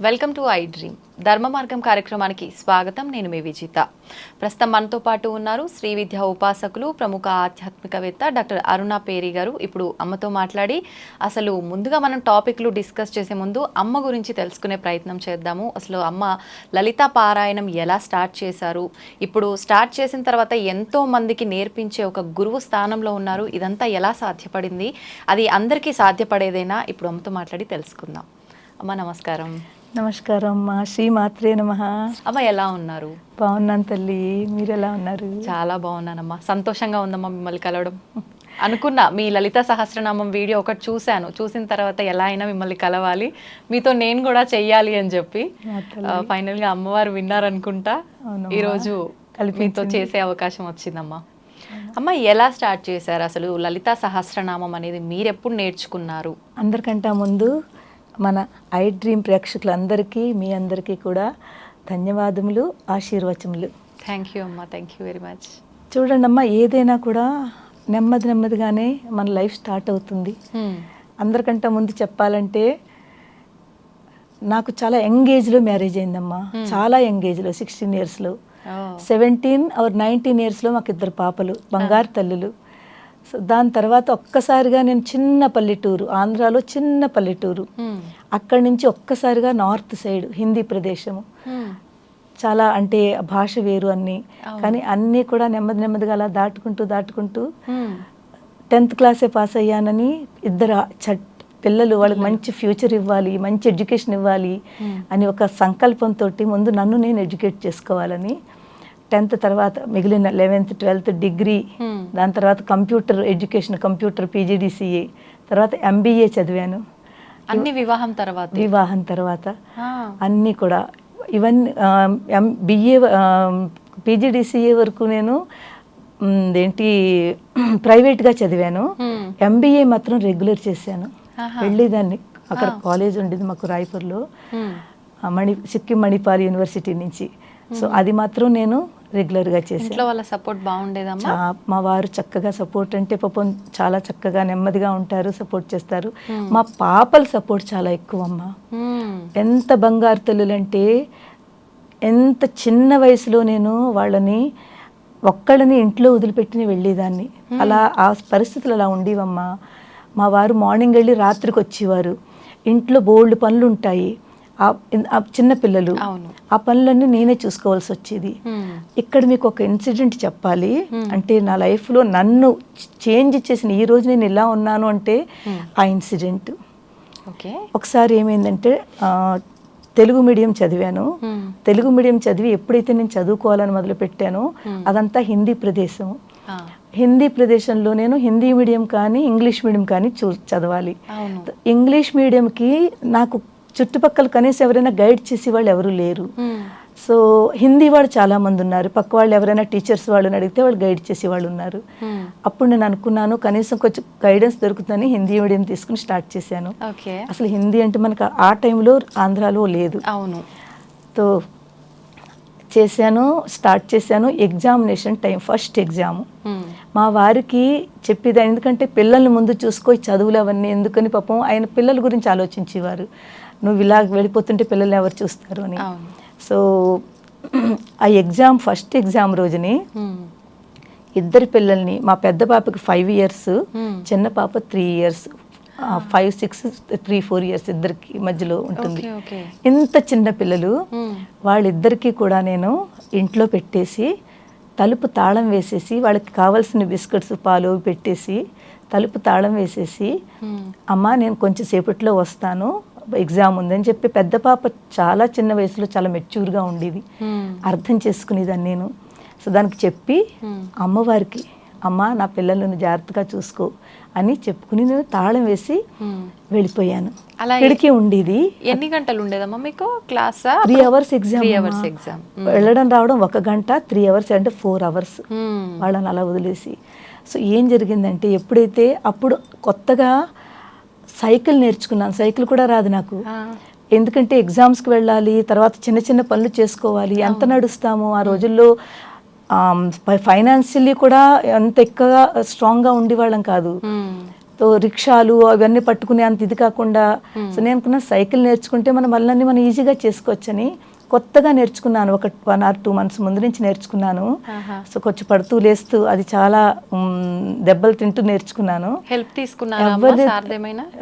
Welcome to I dream. Dharma Margam కార్యక్రమానికి స్వాగతం. నేను మీ విజిత. ప్రస్తుతం మనతో పాటు ఉన్నారు శ్రీ విద్యా ఉపాసకులు ప్రముఖ ఆధ్యాత్మికవేత్త డాక్టర్ అరుణ పేరి గారు. ఇప్పుడు అమ్మతో మాట్లాడి అసలు ముందుగా మనం టాపిక్లు డిస్కస్ చేసే ముందు అమ్మ గురించి తెలుసుకునే ప్రయత్నం చేద్దాము. అసలు అమ్మ లలిత పారాయణం ఎలా స్టార్ట్ చేశారు? ఇప్పుడు స్టార్ట్ చేసిన తర్వాత ఎంతో మందికి నేర్పించే ఒక గురువు స్థానంలో ఉన్నారు. ఇదంతా ఎలా సాధ్యపడింది? అది అందరికీ సాధ్యపడేదేనా? ఇప్పుడు అమ్మతో మాట్లాడి తెలుసుకుందాం. అమ్మ నమస్కారం. నమస్కారం అమ్మా శ్రీమాత్రే నమ. అమ్మ ఎలా ఉన్నారు? బాగున్నాను తల్లి. మీరు ఎలా ఉన్నారు? చాలా బాగున్నానమ్మా. సంతోషంగా ఉందమ్మా మిమ్మల్ని కలవడం. అనుకున్నా మీ లలిత సహస్రనామం వీడియో ఒకటి చూశాను. చూసిన తర్వాత ఎలా అయినా మిమ్మల్ని కలవాలి. మీతో నేను కూడా చెయ్యాలి అని చెప్పి మా తల్లి. ఆ, ఫైనల్గా అమ్మవారు విన్నారనుకుంటా. ఈరోజు. మీతో చేసే అవకాశం వచ్చిందమ్మా. అమ్మ ఎలా స్టార్ట్ చేశారు? అసలు లలిత సహస్రనామం అనేది మీరు ఎప్పుడు నేర్చుకున్నారు? అందరికంటే ముందు మన ఐ డ్రీమ్ ప్రేక్షకులందరికీ మీ అందరికీ కూడా ధన్యవాదములు ఆశీర్వచములు. థ్యాంక్ యూ అమ్మా. థ్యాంక్ యూ వెరీ మచ్ చూడండి అమ్మా ఏదైనా కూడా నెమ్మది నెమ్మదిగానే మన లైఫ్ స్టార్ట్ అవుతుంది. అందరికంటే ముందు చెప్పాలంటే నాకు చాలా యంగ్ ఏజ్లో మ్యారేజ్ అయిందమ్మా. చాలా యంగ్ ఏజ్లో సిక్స్టీన్ ఇయర్స్లో. సెవెంటీన్ ఆర్ నైన్టీన్ ఇయర్స్లో మాకు ఇద్దరు పాపలు బంగారు తల్లులు. సో దాని తర్వాత ఒక్కసారిగా నేను చిన్న పల్లెటూరు ఆంధ్రాలో చిన్న పల్లెటూరు. అక్కడి నుంచి ఒక్కసారిగా నార్త్ సైడ్ హిందీ ప్రదేశము. చాలా అంటే భాష వేరు అన్నీ. కానీ అన్నీ కూడా నెమ్మది నెమ్మదిగా అలా దాటుకుంటూ దాటుకుంటూ టెన్త్ క్లాసే పాస్ అయ్యానని ఇద్దరు చట్ పిల్లలు వాళ్ళకి మంచి ఫ్యూచర్ ఇవ్వాలి మంచి ఎడ్యుకేషన్ ఇవ్వాలి అని ఒక సంకల్పంతో ముందు నన్ను నేను ఎడ్యుకేట్ చేసుకోవాలని టెన్త్ తర్వాత మిగిలిన లెవెన్త్ ట్వెల్త్ డిగ్రీ దాని తర్వాత కంప్యూటర్ ఎడ్యుకేషన్ కంప్యూటర్ పీజీడీసీఏ తర్వాత ఎంబీఏ చదివాను. అన్ని వివాహం తర్వాత? వివాహం తర్వాత. అన్నీ కూడా. ఇవన్నీ ఎం బిఏ పీజీడీసీఏ వరకు నేను ఏంటి ప్రైవేట్గా చదివాను. ఎంబీఏ మాత్రం రెగ్యులర్ చేశాను. వెళ్ళేదాన్ని. అక్కడ కాలేజ్ ఉండేది మాకు రాయపూర్లో. మణి సిక్కిం మణిపాల్ యూనివర్సిటీ నుంచి. సో అది మాత్రం నేను రెగ్యులర్గా ఇంట్లో వాళ్ళ సపోర్ట్ బాగుండేదమ్మా? మా వారు చక్కగా సపోర్ట్ అంటే పాపం చాలా చక్కగా నెమ్మదిగా ఉంటారు సపోర్ట్ చేస్తారు. మా పాపల సపోర్ట్ చాలా ఎక్కువ అమ్మా మ్మ్. ఎంత బంగారు తల్లులంటే ఎంత చిన్న వయసులో నేను వాళ్ళని ఒక్కళ్ళని ఇంట్లో వదిలిపెట్టిన వెళ్ళేదాన్ని. అలా ఆ పరిస్థితులు అలా ఉండేవమ్మా. మా వారు మార్నింగ్ వెళ్ళి రాత్రికి వచ్చేవారు. ఇంట్లో బోల్డ్ పనులు ఉంటాయి చిన్న పిల్లలు. ఆ పనులన్నీ నేనే చూసుకోవాల్సి వచ్చేది. ఇక్కడ మీకు ఒక ఇన్సిడెంట్ చెప్పాలి. అంటే నా లైఫ్లో నన్ను చేంజ్ చేసిన ఈ రోజు నేను ఇలా ఉన్నాను అంటే ఆ ఇన్సిడెంట్. ఒకసారి ఏమైందంటే తెలుగు మీడియం చదివాను. తెలుగు మీడియం చదివి ఎప్పుడైతే నేను చదువుకోవాలని మొదలుపెట్టానో అదంతా హిందీ ప్రదేశం. హిందీ ప్రదేశంలో నేను హిందీ మీడియం కానీ ఇంగ్లీష్ మీడియం కానీ చూ చదవాలి. ఇంగ్లీష్ మీడియంకి నాకు చుట్టుపక్కల కనీసం ఎవరైనా గైడ్ చేసే వాళ్ళు ఎవరు లేరు. సో హిందీ వాళ్ళు చాలా మంది ఉన్నారు. పక్క వాళ్ళు ఎవరైనా టీచర్స్ వాళ్ళని అడిగితే వాళ్ళు గైడ్ చేసే వాళ్ళు ఉన్నారు. అప్పుడు నేను అనుకున్నాను కనీసం కొంచెం గైడెన్స్ దొరుకుతుందని హిందీ మీడియం తీసుకుని స్టార్ట్ చేశాను. అసలు హిందీ అంటే మనకు ఆ టైంలో ఆంధ్రాలో లేదు. అవును. తో చేశాను స్టార్ట్ చేశాను. Examination time first exam. మా వారికి చెప్పేది ఎందుకంటే పిల్లల్ని ముందు చూసుకో చదువులు అవన్నీ ఎందుకని పాపం ఆయన పిల్లల గురించి ఆలోచించేవారు. నువ్వు ఇలా వెళ్ళిపోతుంటే పిల్లలు ఎవరు చూస్తారు అని సో ఆ ఎగ్జామ్ ఫస్ట్ ఎగ్జామ్ రోజుని. ఇద్దరు పిల్లల్ని మా పెద్ద పాపకి ఫైవ్ ఇయర్స్. చిన్న పాప three years five six three four years ఇద్దరికి మధ్యలో ఉంటుంది ఇంత చిన్న పిల్లలు. వాళ్ళిద్దరికీ కూడా నేను ఇంట్లో పెట్టేసి తలుపు తాళం వేసేసి వాళ్ళకి కావాల్సిన బిస్కెట్స్ పాలు పెట్టేసి తలుపు తాళం వేసేసి మ్మ్. అమ్మ నేను కొంచెం సేపట్లో వస్తాను ఎగ్జామ్ ఉందని చెప్పి పెద్ద పాప చాలా చిన్న వయసులో చాలా మెచ్యూర్గా ఉండేది. అర్థం చేసుకునేదాన్ని నేను. సో దానికి చెప్పి మ్మ్. అమ్మవారికి అమ్మ నా పిల్లలను జాగ్రత్తగా చూసుకో అని చెప్పుకుని నేను తాళం వేసి. వెళ్ళిపోయాను. అలా ఇక్కడికి ఉండేది. ఎన్ని గంటలు ఉండేదమ్మా మీకు? క్లాసా? Three hours exam hours exam. వెళ్ళడం రావడం ఒక గంట త్రీ అవర్స్ అంటే ఫోర్ అవర్స్. వాళ్ళని అలా వదిలేసి. సో ఏం జరిగిందంటే ఎప్పుడైతే అప్పుడు కొత్తగా సైకిల్ నేర్చుకున్నాను. సైకిల్ కూడా రాదు నాకు. ఎందుకంటే ఎగ్జామ్స్కి వెళ్ళాలి తర్వాత చిన్న చిన్న పనులు చేసుకోవాలి. ఎంత నడుస్తాము? ఆ రోజుల్లో ఫైనాన్షియల్లీ కూడా అంత ఎక్కువగా స్ట్రాంగ్గా ఉండేవాళ్ళం కాదు. రిక్షాలు అవన్నీ పట్టుకునే అంత ఇది కాకుండా సో నేను అనుకున్న సైకిల్ నేర్చుకుంటే మనం వల్లన్నీ మనం ఈజీగా చేసుకోవచ్చని కొత్తగా నేర్చుకున్నాను. ఒక వన్ ఆర్ టూ మంత్స్ ముందు నుంచి నేర్చుకున్నాను. సో కొంచెం పడుతూ లేస్తూ అది చాలా దెబ్బలు తింటూ నేర్చుకున్నాను. హెల్ప్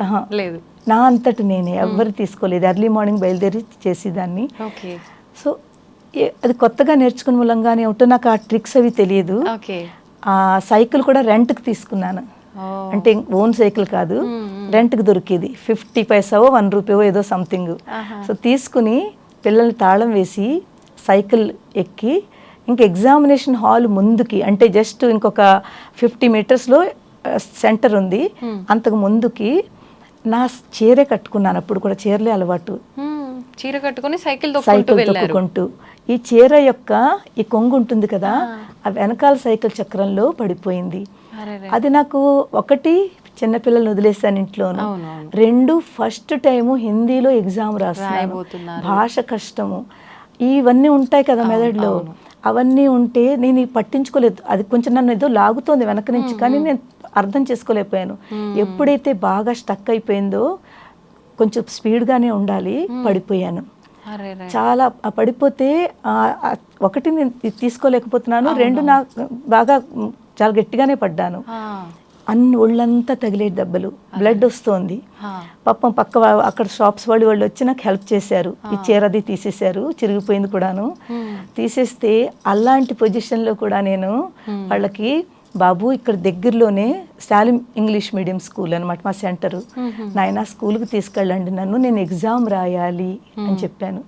ఆహా. లేదు. నా అంతటి నేనే. ఎవ్వరు తీసుకోలేదు. ఎర్లీ మార్నింగ్ బయలుదేరి చేసేదాన్ని. సో అది కొత్తగా నేర్చుకున్న మూలంగానే ఉంటూ నాకు ఆ ట్రిక్స్ అవి తెలియదు. ఆ సైకిల్ కూడా రెంట్కి తీసుకున్నాను. అంటే ఓన్ సైకిల్ కాదు. రెంట్కి దొరికేది. ఫిఫ్టీ పైసావో వన్ రూపీవో ఏదో సంథింగ్. సో తీసుకుని పిల్లల్ని తాళం వేసి సైకిల్ ఎక్కి ఇంక ఎగ్జామినేషన్ హాల్ ముందుకి అంటే జస్ట్ ఇంకొక ఫిఫ్టీ మీటర్స్లో సెంటర్ ఉంది. అంతకు ముందుకి నా చీరే కట్టుకున్నాను. అప్పుడు కూడా చీరలే అలవాటు. చీర కట్టుకొని సైకిల్ సైకిల్ తొక్కుకుంటూ ఈ చీర యొక్క ఈ కొంగు ఉంటుంది కదా ఆ. వెనకాల సైకిల్ చక్రంలో పడిపోయింది. అది నాకు ఒకటి చిన్నపిల్లల్ని వదిలేసాను ఇంట్లోను. రెండు ఫస్ట్ టైము హిందీలో ఎగ్జామ్ రాయబోతున్నారు. భాష కష్టము. ఇవన్నీ ఉంటాయి కదా మెదడులో. అవన్నీ ఉంటే నేను పట్టించుకోలేదు. అది కొంచెం నన్ను ఏదో లాగుతోంది వెనక నుంచి కానీ నేను అర్థం చేసుకోలేకపోయాను. ఎప్పుడైతే బాగా స్టక్ అయిపోయిందో కొంచెం స్పీడ్గానే ఉండాలి పడిపోయాను. చాలా పడిపోతే ఒకటి నేను తీసుకోలేకపోతున్నాను. రెండు నా బాగా చాలా గట్టిగానే పడ్డాను. అన్ని ఒళ్ళంతా తగిలే దెబ్బలు. బ్లడ్ వస్తోంది. పాపం పక్క అక్కడ షాప్స్ వాళ్ళు వాళ్ళు వచ్చి నాకు హెల్ప్ చేశారు. ఈ చీర అది తీసేశారు చిరిగిపోయింది కూడాను. తీసేస్తే అలాంటి పొజిషన్లో కూడా నేను వాళ్ళకి బాబు ఇక్కడ దగ్గరలోనే సాలిం ఇంగ్లీష్ మీడియం స్కూల్ అనమాట మా సెంటరు. నాయన స్కూల్కి తీసుకెళ్ళండి నన్ను నేను ఎగ్జామ్ రాయాలి అని చెప్పాను.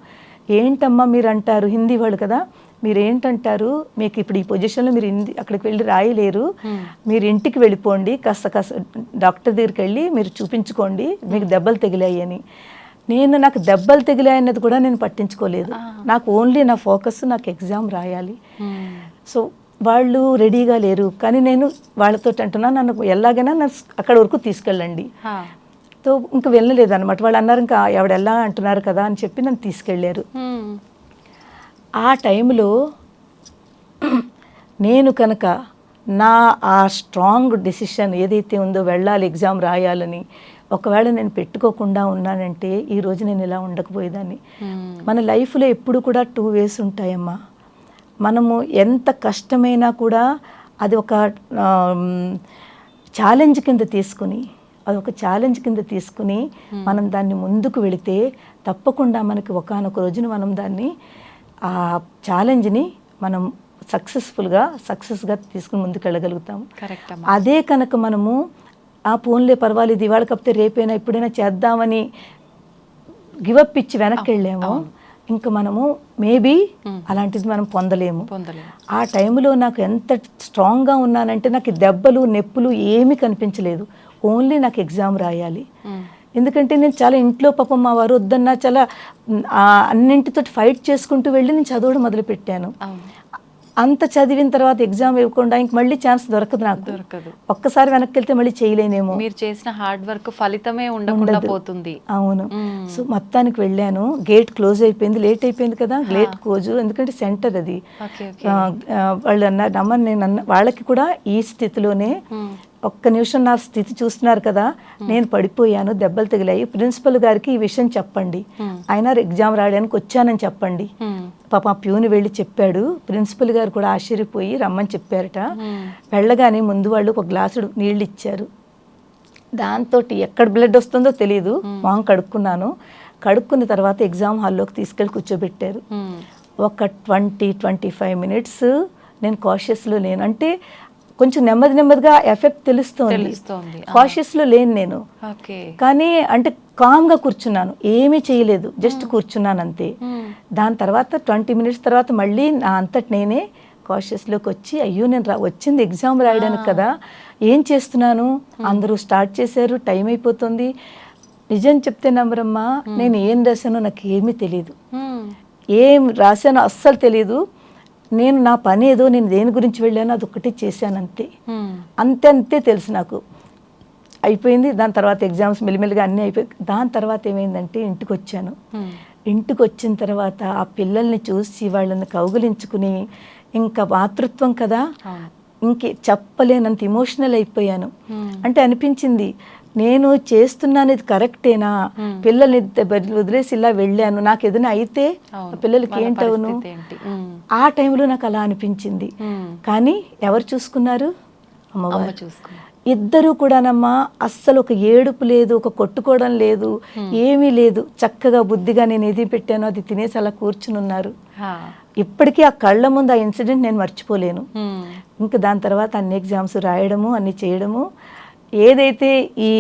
ఏంటమ్మా మీరు అంటారు హిందీ వాళ్ళు కదా మీరు ఏంటంటారు మీకు ఇప్పుడు ఈ పొజిషన్లో మీరు అక్కడికి వెళ్ళి రాయలేరు. మీరు ఇంటికి వెళ్ళిపోండి కాస్త కాస్త డాక్టర్ దగ్గరికి వెళ్ళి మీరు చూపించుకోండి మీకు దెబ్బలు తగిలాయి అని. నేను నాకు దెబ్బలు తగిలాయి అన్నది కూడా నేను పట్టించుకోలేదు. నాకు ఓన్లీ నా ఫోకస్ నాకు ఎగ్జామ్ రాయాలి. సో వాళ్ళు రెడీగా లేరు. కానీ నేను వాళ్ళతో అంటున్నా నన్ను ఎలాగైనా నన్ను అక్కడ వరకు తీసుకెళ్ళండి. తో ఇంకా వెళ్ళలేదు అనమాట వాళ్ళు అన్నారు ఇంకా ఎవడు ఎలా అంటున్నారు కదా అని చెప్పి నన్ను తీసుకెళ్ళారు. ఆ టైంలో నేను కనుక నా ఆ స్ట్రాంగ్ డెసిషన్ ఏదైతే ఉందో వెళ్ళాలి ఎగ్జామ్ రాయాలని ఒకవేళ నేను పెట్టుకోకుండా ఉన్నానంటే ఈ రోజు నేను ఇలా ఉండకపోయేదాన్ని. మన లైఫ్లో ఎప్పుడు కూడా టూ వేస్ ఉంటాయమ్మా. మనము ఎంత కష్టమైనా కూడా అది ఒక ఛాలెంజ్ కింద తీసుకుని అది ఒక ఛాలెంజ్ కింద తీసుకుని మనం దాన్ని ముందుకు వెళితే తప్పకుండా మనకి ఒకానొక రోజున మనం దాన్ని ఆ ఛాలెంజ్ని మనం సక్సెస్ఫుల్గా సక్సెస్గా తీసుకుని ముందుకు వెళ్ళగలుగుతాము కరెక్ట్ అమ్మా. అదే కనుక మనము ఆ పోన్లే పర్వాలేదు ఇవాళ కాకపోతే రేపైనా ఎప్పుడైనా చేద్దామని గివప్ ఇచ్చి వెనక్కి వెళ్ళాము ఇంకా మనము మేబీ అలాంటిది మనం పొందలేము. ఆ టైంలో నాకు ఎంత స్ట్రాంగ్గా ఉన్నానంటే నాకు దెబ్బలు నొప్పులు ఏమీ కనిపించలేదు. ఓన్లీ నాకు ఎగ్జామ్ రాయాలి. ఎందుకంటే నేను చాలా ఇంట్లో పాపం మా వారు వద్దన్నా చాలా అన్నింటితో ఫైట్ చేసుకుంటూ వెళ్ళి నేను చదవడం మొదలుపెట్టాను. అంత చదివిన తర్వాత ఎగ్జామ్ ఇవ్వకుండా ఇంక మళ్ళీ ఛాన్స్ దొరకదు నాకు. దొరకదు. ఒక్కసారి వెనక్కి వెళ్తే మళ్ళీ చేయలేనేమో. మీరు చేసిన హార్డ్ వర్క్ ఫలితమే ఉండకుండా. పోతుంది. అవును. సో మొత్తానికి వెళ్ళాను. గేట్ క్లోజ్ అయిపోయింది. లేట్ అయిపోయింది కదా. Gate close. ఎందుకంటే సెంటర్ అది. వాళ్ళు అన్నారు అమ్మ నేను అన్న వాళ్ళకి కూడా ఈ స్థితిలోనే. ఒక్క నిమిషం నా స్థితి చూస్తున్నారు కదా. నేను పడిపోయాను. దెబ్బలు తగిలాయి. ప్రిన్సిపల్ గారికి ఈ విషయం చెప్పండి. ఆయన ఎగ్జామ్ రాయడానికి వచ్చానని చెప్పండి. పాప ప్యూని వెళ్ళి చెప్పాడు. ప్రిన్సిపల్ గారు కూడా ఆశ్చర్యపోయి రమ్మని చెప్పారట. వెళ్ళగానే ముందు వాళ్ళు ఒక గ్లాసుడు నీళ్ళు ఇచ్చారు. దాంతో ఎక్కడ బ్లడ్ వస్తుందో తెలియదు మొహం కడుక్కున్నాను. కడుక్కున్న తర్వాత ఎగ్జామ్ హాల్లోకి తీసుకెళ్ళి కూర్చోబెట్టారు. ఒక ట్వంటీ ట్వంటీ ఫైవ్ మినిట్స్ నేను కాషియస్లో లేను. అంటే కొంచెం నెమ్మది నెమ్మదిగా ఎఫెక్ట్ తెలుస్తోంది. ఆ. కాషియస్లో లేను నేను. కానీ అంటే కామ్గా కూర్చున్నాను. ఏమీ చేయలేదు. జస్ట్ కూర్చున్నాను అంతే. దాని తర్వాత ట్వంటీ మినిట్స్ తర్వాత మళ్ళీ నా అంతటి నేనే కాషియస్లోకి వచ్చి అయ్యో నేను వచ్చింది ఎగ్జామ్ రాయడానికి కదా ఏం చేస్తున్నాను? అందరూ స్టార్ట్ చేశారు టైం అయిపోతుంది. నిజం చెప్తే నమ్మరమ్మా నేను ఏం రాశానో నాకు ఏమీ తెలియదు. ఏం రాశానో అస్సలు తెలియదు నేను నా పని ఏదో నేను దేని గురించి వెళ్ళానో అది ఒక్కటి చేశాను అంతే. అంతే అంతే తెలుసు నాకు అయిపోయింది దాని తర్వాత ఎగ్జామ్స్ మెల్లిమెల్లిగా అన్నీ అయిపోయి దాని తర్వాత ఏమైందంటే ఇంటికి వచ్చాను. ఇంటికి వచ్చిన తర్వాత ఆ పిల్లల్ని చూసి వాళ్ళని కౌగిలించుకుని ఇంకా మాతృత్వం కదా ఇంకే చెప్పలేనంత ఇమోషనల్ అయిపోయాను. అంటే అనిపించింది నేను చేస్తున్నాను ఇది కరెక్టేనా పిల్లల్ని వదిలేసి ఇలా వెళ్ళాను. నాకు ఏదైనా అయితే పిల్లలకి ఏంటవును. ఆ టైంలో నాకు అలా అనిపించింది. కానీ ఎవరు చూసుకున్నారు? అమ్మ అమ్మవారు చూసుకున్నా ఇద్దరు కూడానమ్మా అస్సలు ఒక ఏడుపు లేదు ఒక కొట్టుకోవడం లేదు ఏమీ లేదు. చక్కగా బుద్ధిగా నేను ఏది పెట్టానో అది తినేసి అలా కూర్చుని ఉన్నారు. ఇప్పటికీ ఆ కళ్ళ ముందు ఆ ఇన్సిడెంట్ నేను మర్చిపోలేను. ఇంకా దాని తర్వాత అన్ని ఎగ్జామ్స్ రాయడము అన్ని చేయడము ఏదైతే ఈ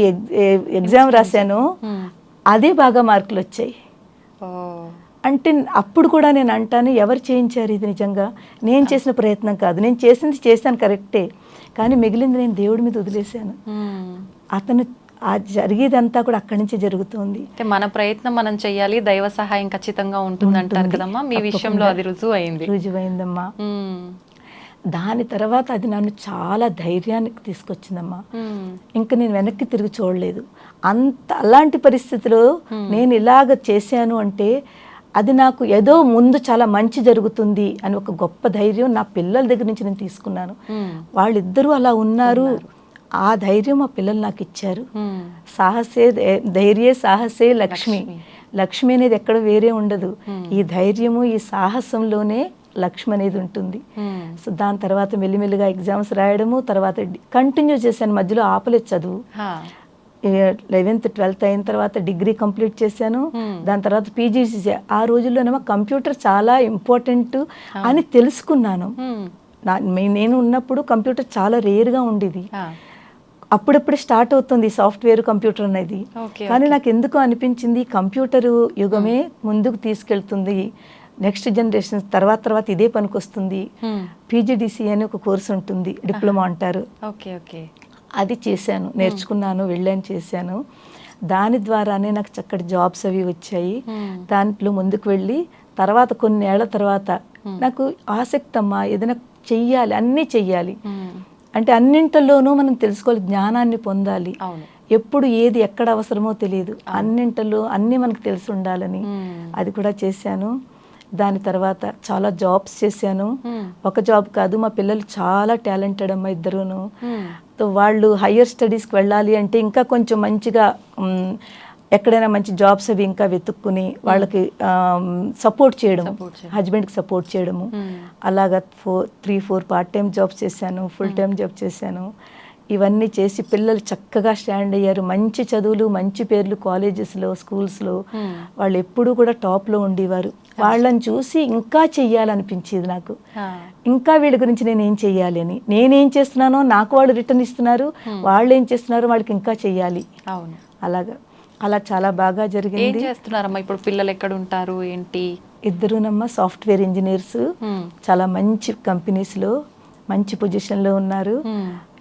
ఎగ్జామ్ రాశానో ఉమ్. అదే బాగా మార్కులు వచ్చాయి. అంటే అప్పుడు కూడా నేను అంటాను ఎవరు చేయించారు ఇది నిజంగా నేను చేసిన ప్రయత్నం కాదు నేను చేసింది చేశాను కరెక్టే కానీ మిగిలింది నేను దేవుడి మీద వదిలేశాను ఉమ్. అతను ఆ జరిగేదంతా కూడా అక్కడి నుంచే జరుగుతుంది అంటే మన ప్రయత్నం మనం చెయ్యాలి దైవ సహాయం ఖచ్చితంగా ఉంటుంది అంటారు. కదమ్మా మీ. విషయంలో అది రుజువు అయింది రుజువైందమ్మా ఉమ్. దాని తర్వాత అది నన్ను చాలా ధైర్యానికి తీసుకొచ్చిందమ్మా. ఉమ్. ఇంకా నేను వెనక్కి తిరిగి చూడలేదు. అంత అలాంటి పరిస్థితిలో నేను ఇలాగ చేశాను అంటే అది నాకు ఏదో ముందు చాలా మంచి జరుగుతుంది అని ఒక గొప్ప ధైర్యం నా పిల్లల దగ్గర నుంచి నేను తీసుకున్నాను. ఉమ్. వాళ్ళిద్దరూ అలా ఉన్నారు. ఆ ధైర్యం మా పిల్లలు నాకు ఇచ్చారు. సాహసే ధైర్యే సాహసే లక్ష్మి. లక్ష్మి. అనేది ఎక్కడ వేరే ఉండదు. ఈ ధైర్యము ఈ సాహసంలోనే లక్ష్మి అనేది ఉంటుంది. సో దాని తర్వాత మెల్లిమెల్లిగా ఎగ్జామ్స్ రాయడము తర్వాత కంటిన్యూ చేశాను. మధ్యలో ఆపలేదు చదువు. లెవెన్త్ ట్వెల్త్ అయిన తర్వాత డిగ్రీ కంప్లీట్ చేశాను. దాని తర్వాత పీజీ ఆ రోజుల్లోనేమో కంప్యూటర్ చాలా ఇంపార్టెంట్ అని తెలుసుకున్నాను. నా- నేను ఉన్నప్పుడు కంప్యూటర్ చాలా రేర్గా ఉండేది. అప్పుడప్పుడు స్టార్ట్ అవుతుంది సాఫ్ట్వేర్ కంప్యూటర్ అనేది. కానీ నాకు ఎందుకు అనిపించింది? కంప్యూటర్ యుగమే ముందుకు తీసుకెళ్తుంది. నెక్స్ట్ జనరేషన్ తర్వాత తర్వాత ఇదే పనికొస్తుంది. పీజీడిసి అని ఒక కోర్స్ ఉంటుంది. డిప్లొమా అంటారు. Okay okay. అది చేశాను. నేర్చుకున్నాను వెళ్ళాను చేశాను. దాని ద్వారానే నాకు చక్కటి జాబ్స్ అవి వచ్చాయి. దాంట్లో ముందుకు వెళ్ళి తర్వాత కొన్ని ఏళ్ళ తర్వాత నాకు ఆసక్తి అమ్మా ఏదైనా చెయ్యాలి అన్నీ చెయ్యాలి. అంటే అన్నింటిలోనూ మనం తెలుసుకోవాలి జ్ఞానాన్ని పొందాలి. ఎప్పుడు ఏది ఎక్కడ అవసరమో తెలియదు అన్నింటిలో అన్నీ మనకు తెలిసి ఉండాలని. అది కూడా చేశాను. దాని తర్వాత చాలా జాబ్స్ చేశాను. ఒక జాబ్ కాదు మా పిల్లలు చాలా టాలెంటెడ్ అమ్మ ఇద్దరును. వాళ్ళు హయ్యర్ స్టడీస్కి వెళ్ళాలి అంటే ఇంకా కొంచెం మంచిగా ఎక్కడైనా మంచి జాబ్స్ అవి ఇంకా వెతుక్కుని వాళ్ళకి సపోర్ట్ చేయడం. హస్బెండ్కి సపోర్ట్ చేయడము. అలాగా four three four part time jobs చేశాను ఫుల్ టైం జాబ్ చేశాను. ఇవన్నీ చేసి పిల్లలు చక్కగా స్టాండ్ అయ్యారు. మంచి చదువులు మంచి పేర్లు కాలేజెస్లో స్కూల్స్లో. వాళ్ళు ఎప్పుడూ కూడా టాప్లో ఉండేవారు. వాళ్ళని చూసి ఇంకా చెయ్యాలనిపించేది నాకు. ఇంకా వీళ్ళ గురించి నేను ఏం చెయ్యాలి అని. నేనేం చేస్తున్నానో నాకు వాళ్ళు రిటర్న్ ఇస్తున్నారు. వాళ్ళు ఏం చేస్తున్నారో వాళ్ళకి ఇంకా చెయ్యాలి. అవును. అలాగా. అలా చాలా బాగా ఏం జరిగింది చేస్తున్నారమ్మా? ఇప్పుడు పిల్లలు ఎక్కడ ఉంటారు? ఏంటి? ఇద్దరునమ్మ సాఫ్ట్వేర్ ఇంజనీర్స్. చాలా మంచి కంపెనీస్లో మంచి పొజిషన్లో ఉన్నారు.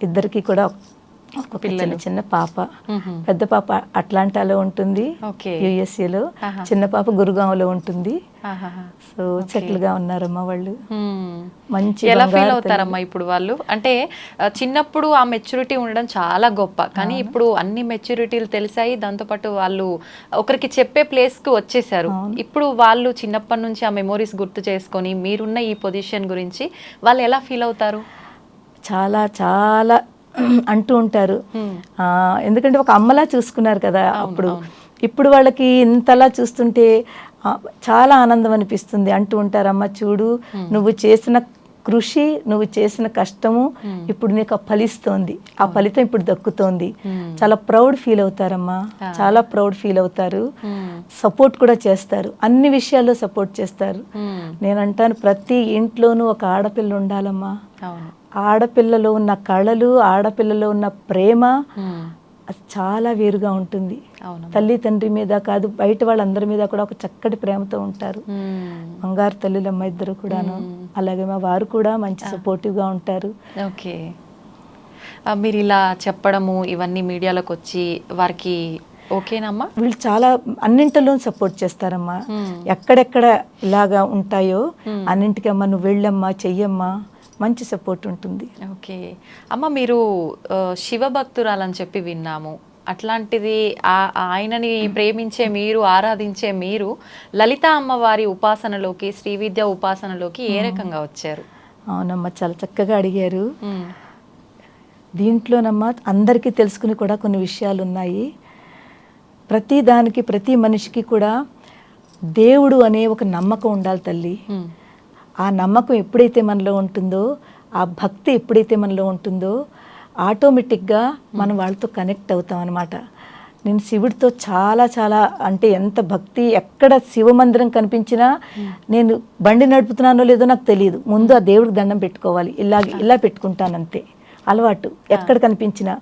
ఇద్దరికి కూడా ఒక చిన్న చిన్న పాప. పెద్ద పాప అట్లాంటాలో ఉంటుంది యుఎస్ఏలో. చిన్న పాప గురుగాంలో ఉంటుంది. సో సెటిల్గా ఉన్నారమ్మా వాళ్ళు. మంచి ఎలా ఫీల్ అవుతారమ్మా ఇప్పుడు వాళ్ళు? అంటే చిన్నప్పుడు ఆ మెచ్యూరిటీ ఉండడం చాలా గొప్ప. కానీ ఇప్పుడు అన్ని మెచ్యూరిటీలు తెలిసాయి. దాంతోపాటు వాళ్ళు ఒకరికి చెప్పే ప్లేస్కు వచ్చేసారు ఇప్పుడు వాళ్ళు చిన్నప్పటి నుంచి ఆ మెమోరీస్ గుర్తు చేసుకొని మీరున్న ఈ పొజిషన్ గురించి వాళ్ళు ఎలా ఫీల్ అవుతారు? చాలా చాలా అంటూ ఉంటారు. ఆ, ఎందుకంటే ఒక అమ్మలా చూసుకున్నారు కదా అప్పుడు. ఇప్పుడు వాళ్ళకి ఇంతలా చూస్తుంటే చాలా ఆనందం అనిపిస్తుంది అంటూ ఉంటారు. అమ్మ చూడు నువ్వు చేసిన కృషి నువ్వు చేసిన కష్టము ఇప్పుడు నీకు ఆ ఫలిస్తోంది. ఆ ఫలితం ఇప్పుడు దక్కుతోంది. చాలా ప్రౌడ్ ఫీల్ అవుతారమ్మా. చాలా ప్రౌడ్ ఫీల్ అవుతారు. సపోర్ట్ కూడా చేస్తారు. అన్ని విషయాల్లో సపోర్ట్ చేస్తారు. నేను అంటాను ప్రతి ఇంట్లోనూ ఒక ఆడపిల్ల ఉండాలమ్మా. ఆడపిల్లలో ఉన్న కళలు ఆడపిల్లలో ఉన్న ప్రేమ చాలా వేరుగా ఉంటుంది. తల్లి తండ్రి మీద కాదు బయట వాళ్ళందరి మీద కూడా ఒక చక్కటి ప్రేమతో ఉంటారు. బంగారు తల్లులమ్మ ఇద్దరు కూడాను. అలాగే మా వారు కూడా మంచి supportive గా ఉంటారు. ఓకే. మీరు ఇలా చెప్పడము ఇవన్నీ మీడియాలోకి వచ్చి వారికి ఓకేనమ్మా వీళ్ళు చాలా అన్నింటిలో సపోర్ట్ చేస్తారమ్మా. ఎక్కడెక్కడ ఇలాగా ఉంటాయో అన్నింటికి అమ్మ నువ్వు వెళ్ళమ్మా చెయ్యమ్మా మంచి సపోర్ట్ ఉంటుంది. ఓకే. అమ్మ మీరు ఆ, శివ భక్తురాలని చెప్పి విన్నాము. అట్లాంటిది ఆ- ఆయనని ప్రేమించే మీరు ఆరాధించే మీరు లలిత అమ్మవారి ఉపాసనలోకి శ్రీ విద్య ఉపాసనలోకి ఏ రకంగా వచ్చారు? అవునమ్మా చాలా చక్కగా అడిగారు. మ్మ్. దీంట్లోనమ్మా అందరికీ తెలుసుకుని కూడా కొన్ని విషయాలు ఉన్నాయి ప్రతి దానికి ప్రతి మనిషికి కూడా దేవుడు అనే ఒక నమ్మకం ఉండాలి తల్లి. ఆ నమ్మకం ఎప్పుడైతే మనలో ఉంటుందో ఆ భక్తి ఎప్పుడైతే మనలో ఉంటుందో ఆటోమేటిక్గా మనం వాళ్ళతో కనెక్ట్ అవుతాం అనమాట నేను శివుడితో చాలా చాలా అంటే ఎంత భక్తి ఎక్కడ శివ మందిరం కనిపించినా నేను బండి నడుపుతున్నానో లేదో నాకు తెలియదు. ముందు ఆ దేవుడికి దండం పెట్టుకోవాలి. ఇలా ఇలా పెట్టుకుంటాను అంతే. అలవాటు. ఎక్కడ కనిపించినా.